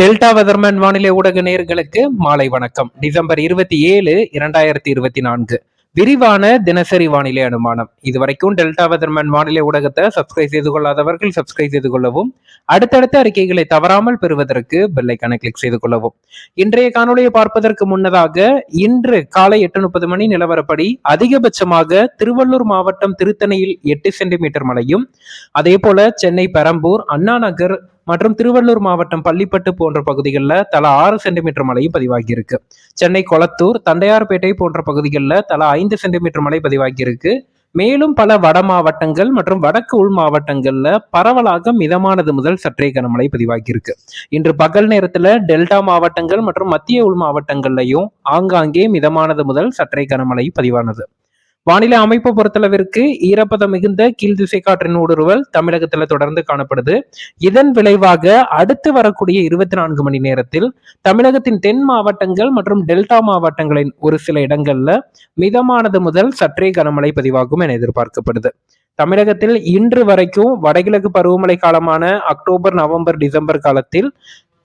Delta weatherman வானிலை ஊடக நேர்களுக்கு மாலை வணக்கம். டிசம்பர் இருபத்தி ஏழு இரண்டாயிரத்தி இருபத்தி நான்கு. விரிவான தினசரி வானிலை அனுமானம். இதுவரைக்கும் டெல்டா வெதர்மேன் வானிலை ஊடகத்தை சப்ஸ்கிரைப் செய்து கொள்ளாதவர்கள் சப்ஸ்கிரைப் செய்து கொள்ளவும் அடுத்தடுத்த அறிக்கைகளை தவறாமல் பெறுவதற்கு பெல்லைக்கான கிளிக் செய்து கொள்ளவும். இன்றைய காணொலியை பார்ப்பதற்கு முன்னதாக இன்று காலை எட்டு முப்பது மணி நிலவரப்படி அதிகபட்சமாக திருவள்ளூர் மாவட்டம் திருத்தணியில் எட்டு சென்டிமீட்டர் மழையும் அதே போல சென்னை பெரம்பூர் அண்ணா நகர் மற்றும் திருவள்ளூர் மாவட்டம் பள்ளிப்பட்டு போன்ற பகுதிகளில் தலா ஆறு சென்டிமீட்டர் மழையும் பதிவாகியிருக்கு. சென்னை கொளத்தூர் தண்டையார்பேட்டை போன்ற பகுதிகளில் தலா ஐந்து சென்டிமீட்டர் மழை பதிவாகியிருக்கு. மேலும் பல வட மாவட்டங்கள் மற்றும் வடக்கு உள் மாவட்டங்கள்ல பரவலாக மிதமானது முதல் சற்றே கனமழை பதிவாகியிருக்கு. இன்று பகல் நேரத்துல டெல்டா மாவட்டங்கள் மற்றும் மத்திய உள் மாவட்டங்கள்லையும் ஆங்காங்கே மிதமானது முதல் சற்றே கனமழை பதிவானது. வானிலை அமைப்பு பொறுத்தளவிற்கு ஈரப்பதம் மிகுந்த கீழ்திசை காற்றின் ஊடுருவல் தமிழகத்துல தொடர்ந்து காணப்படுது. இதன் விளைவாக அடுத்து வரக்கூடிய இருபத்தி நான்கு மணி நேரத்தில் தமிழகத்தின் தென் மாவட்டங்கள் மற்றும் டெல்டா மாவட்டங்களின் ஒரு சில இடங்கள்ல மிதமானது முதல் சற்றே கனமழை பதிவாகும் என எதிர்பார்க்கப்படுது. தமிழகத்தில் இன்று வரைக்கும் வடகிழக்கு பருவமழை காலமான அக்டோபர் நவம்பர் டிசம்பர் காலத்தில்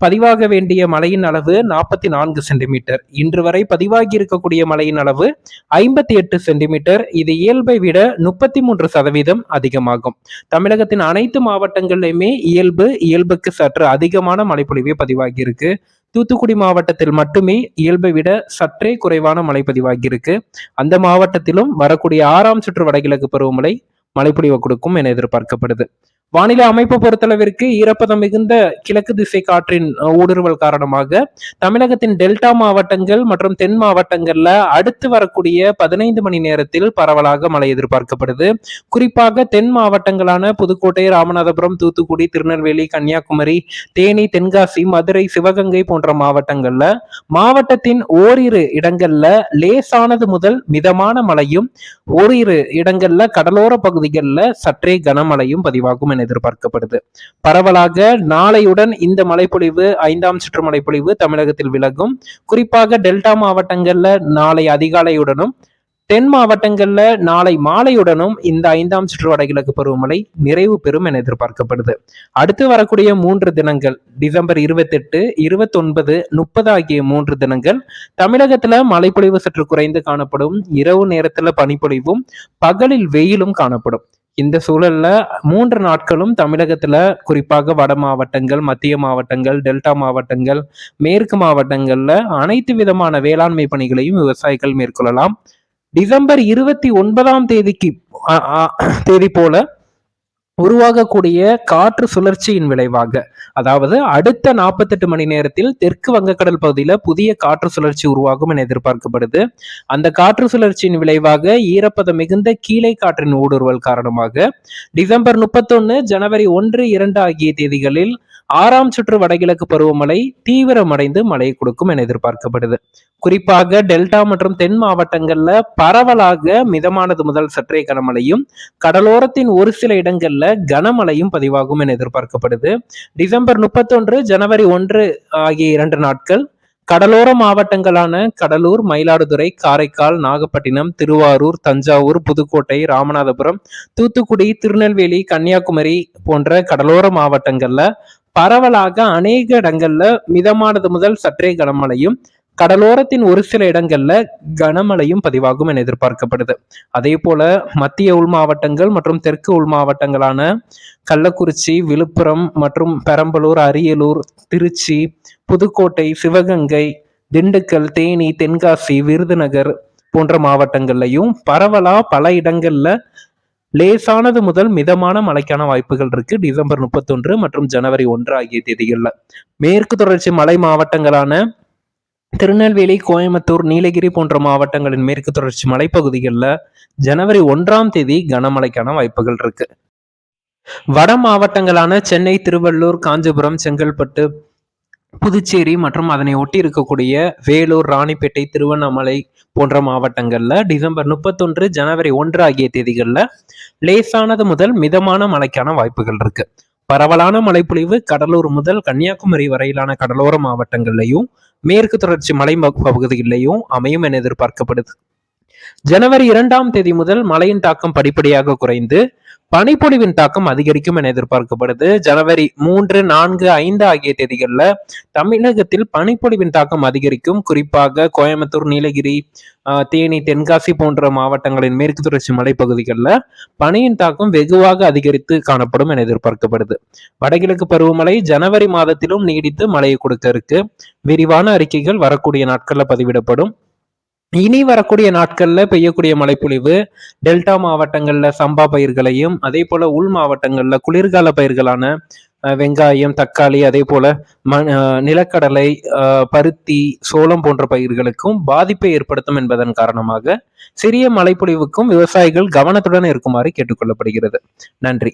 பதிவாக வேண்டிய மழையின் அளவு நாற்பத்தி நான்கு சென்டிமீட்டர். இன்று வரை பதிவாகி இருக்கக்கூடிய மழையின் அளவு ஐம்பத்தி எட்டு சென்டிமீட்டர். இது இயல்பை விட முப்பத்தி மூன்று சதவீதம் அதிகமாகும். தமிழகத்தின் அனைத்து மாவட்டங்களிலுமே இயல்பு இயல்புக்கு சற்று அதிகமான மழைப்பொழிவே பதிவாகி இருக்கு. தூத்துக்குடி மாவட்டத்தில் மட்டுமே இயல்பை விட சற்றே குறைவான மழை பதிவாகி இருக்கு. அந்த மாவட்டத்திலும் வரக்கூடிய ஆறாம் சுற்று வடகிழக்கு பருவமழை மழைப்பொழிவை கொடுக்கும் என எதிர்பார்க்கப்படுது. வானிலை அமைப்பு பொறுத்தளவிற்கு ஈரப்பதம் மிகுந்த கிழக்கு திசை காற்றின் ஊடுருவல் காரணமாக தமிழகத்தின் டெல்டா மாவட்டங்கள் மற்றும் தென் மாவட்டங்கள்ல அடுத்து வரக்கூடிய பதினைந்து மணி நேரத்தில் பரவலாக மழை எதிர்பார்க்கப்படுது. குறிப்பாக தென் மாவட்டங்களான புதுக்கோட்டை ராமநாதபுரம் தூத்துக்குடி திருநெல்வேலி கன்னியாகுமரி தேனி தென்காசி மதுரை சிவகங்கை போன்ற மாவட்டங்கள்ல மாவட்டத்தின் ஓரிரு இடங்கள்ல லேசானது முதல் மிதமான மழையும் ஓரிரு இடங்கள்ல கடலோர பகுதிகளில் சற்றே கனமழையும் பதிவாகும் என எதிர்பார்க்கப்படுது. பரவலாக நாளையுடன் இந்த மழைப்பொழிவு ஐந்தாம் சுற்று மழைப்பொழிவு தமிழகத்தில் விலகும். குறிப்பாக டெல்டா மாவட்டங்கள்ல நாளை அதிகாலையுடனும் தென் மாவட்டங்கள்ல நாளை மாலையுடனும் இந்த ஐந்தாம் சுற்று வடகிழக்கு பருவமழை நிறைவு பெறும் என எதிர்பார்க்கப்படுது. அடுத்து வரக்கூடிய மூன்று தினங்கள் டிசம்பர் இருபத்தெட்டு இருபத்தொன்பது முப்பது ஆகிய மூன்று தினங்கள் தமிழகத்துல மழைப்பொழிவு சற்று குறைந்து காணப்படும். இரவு நேரத்துல பனிப்பொழிவும் பகலில் வெயிலும் காணப்படும். இந்த சூழல்ல மூன்று நாட்களும் தமிழகத்துல குறிப்பாக வட மாவட்டங்கள் மத்திய மாவட்டங்கள் டெல்டா மாவட்டங்கள் மேற்கு மாவட்டங்கள்ல அனைத்து விதமான வேளாண்மை பணிகளையும் விவசாயிகள் மேற்கொள்ளலாம். டிசம்பர் இருபத்தி ஒன்பதாம் தேதிக்கு தேதி போல உருவாகக்கூடிய காற்று சுழற்சியின் விளைவாக. அதாவது அடுத்த நாற்பத்தெட்டு மணி நேரத்தில் தெற்கு வங்கக்கடல் பகுதியில் புதிய காற்று சுழற்சி உருவாகும் என எதிர்பார்க்கப்படுது. அந்த காற்று சுழற்சியின் விளைவாக ஈரப்பதம் மிகுந்த கீழே காற்றின் ஊடுருவல் காரணமாக டிசம்பர் முப்பத்தொன்னு ஜனவரி ஒன்று இரண்டு ஆகிய தேதிகளில் ஆறாம் சுற்று வடகிழக்கு பருவமழை தீவிரமடைந்து மழை கொடுக்கும் என எதிர்பார்க்கப்படுது. குறிப்பாக டெல்டா மற்றும் தென் மாவட்டங்கள்ல பரவலாக மிதமானது முதல் சற்றே கனமழையும் கடலோரத்தின் ஒரு சில இடங்கள்ல கனமழையும் பதிவாகும் என எதிர்பார்க்கப்படுது. டிசம்பர் முப்பத்தொன்று ஜனவரி ஒன்று ஆகிய இரண்டு நாட்கள் கடலோர மாவட்டங்களான கடலூர் மயிலாடுதுறை காரைக்கால் நாகப்பட்டினம் திருவாரூர் தஞ்சாவூர் புதுக்கோட்டை ராமநாதபுரம் தூத்துக்குடி திருநெல்வேலி கன்னியாகுமரி போன்ற கடலோர மாவட்டங்கள்ல பரவலாக அநேக இடங்கள்ல மிதமானது முதல் சற்றே கனமழையும் கடலோரத்தின் ஒரு சில இடங்கள்ல கனமழையும் பதிவாகும் என எதிர்பார்க்கப்படுது. அதே போல மத்திய உள் மாவட்டங்கள் மற்றும் தெற்கு உள் மாவட்டங்களான கள்ளக்குறிச்சி விழுப்புரம் மற்றும் பெரம்பலூர் அரியலூர் திருச்சி புதுக்கோட்டை சிவகங்கை திண்டுக்கல் தேனி தென்காசி விருதுநகர் போன்ற மாவட்டங்கள்லையும் பரவலா பல இடங்கள்ல லேசானது முதல் மிதமான மழைக்கான வாய்ப்புகள் இருக்கு. டிசம்பர் முப்பத்தொன்று மற்றும் ஜனவரி ஒன்று ஆகிய தேதிகளில். மேற்கு தொடர்ச்சி மலை மாவட்டங்களான திருநெல்வேலி கோயம்புத்தூர் நீலகிரி போன்ற மாவட்டங்களின் மேற்கு தொடர்ச்சி மலைப்பகுதிகளில் ஜனவரி ஒன்றாம் தேதி கனமழைக்கான வாய்ப்புகள் இருக்கு. வட மாவட்டங்களான சென்னை திருவள்ளூர் காஞ்சிபுரம் செங்கல்பட்டு புதுச்சேரி மற்றும் அதனை ஒட்டி இருக்கக்கூடிய வேலூர் ராணிப்பேட்டை திருவண்ணாமலை போன்ற மாவட்டங்களில் டிசம்பர் முப்பத்தொன்று ஜனவரி ஒன்று ஆகிய தேதிகளில் லேசானது முதல் மிதமான மழைக்கான வாய்ப்புகள் இருக்கு. பரவலான மழைப்பொழிவு கடலூர் முதல் கன்னியாகுமரி வரையிலான கடலோர மாவட்டங்கள்லையும் மேற்கு தொடர்ச்சி மலை பகுதிகளிலையும் அமையும் என எதிர்பார்க்கப்படுது. ஜனவரி இரண்டாம் தேதி முதல் மழையின் தாக்கம் படிப்படியாக குறைந்து பனிப்பொழிவின் தாக்கம் அதிகரிக்கும் என எதிர்பார்க்கப்படுது. ஜனவரி மூன்று நான்கு ஐந்து ஆகிய தேதிகளில் தமிழகத்தில் பனிப்பொழிவின் தாக்கம் அதிகரிக்கும். குறிப்பாக கோயம்புத்தூர் நீலகிரி தேனி தென்காசி போன்ற மாவட்டங்களின் மேற்கு தொடர்ச்சி மலைப்பகுதிகளில் பனியின் தாக்கம் வெகுவாக அதிகரித்து காணப்படும் என எதிர்பார்க்கப்படுது. வடகிழக்கு பருவமழை ஜனவரி மாதத்திலும் நீடித்து மழையை கொடுக்க இருக்கு. விரிவான அறிக்கைகள் வரக்கூடிய நாட்களில் பதிவிடப்படும். இனி வரக்கூடிய நாட்கள்ல பெய்யக்கூடிய மழைப்பொழிவு டெல்டா மாவட்டங்கள்ல சம்பா பயிர்களையும் அதே போல உள் மாவட்டங்கள்ல குளிர்கால பயிர்களான வெங்காயம் தக்காளி அதே போல ம நிலக்கடலை பருத்தி சோளம் போன்ற பயிர்களுக்கும் பாதிப்பை ஏற்படுத்தும் என்பதன் காரணமாக சிறிய மழைப்பொழிவுக்கும் விவசாயிகள் கவனத்துடன் இருக்குமாறு கேட்டுக்கொள்ளப்படுகிறது. நன்றி.